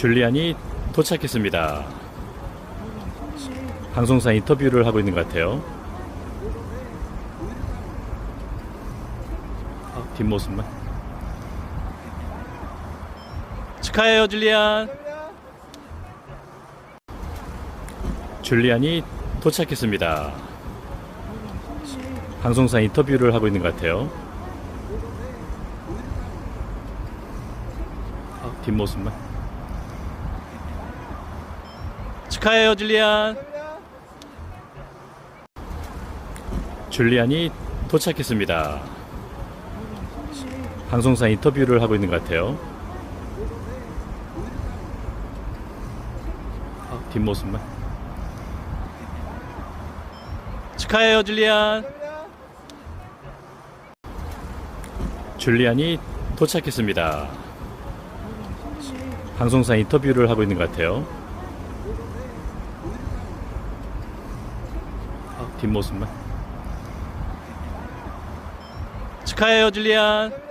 줄리안이 도착했습니다. 방송사 인터뷰를 하고 있는 것 같아요. 아, 뒷모습만. 축하해요, 줄리안. 줄리안이 도착했습니다. 방송사 인터뷰를 하고 있는 것 같아요. 아, 뒷모습만. 축하해요, 줄리안. 줄리안이 도착했습니다. 방송사 인터뷰를 하고 있는 것 같아요. 아, 뒷모습만. 축하해요, 줄리안. 줄리안이 도착했습니다. 방송사 인터뷰를 하고 있는 것 같아요. 뒷모습만. 축하해요, 줄리안.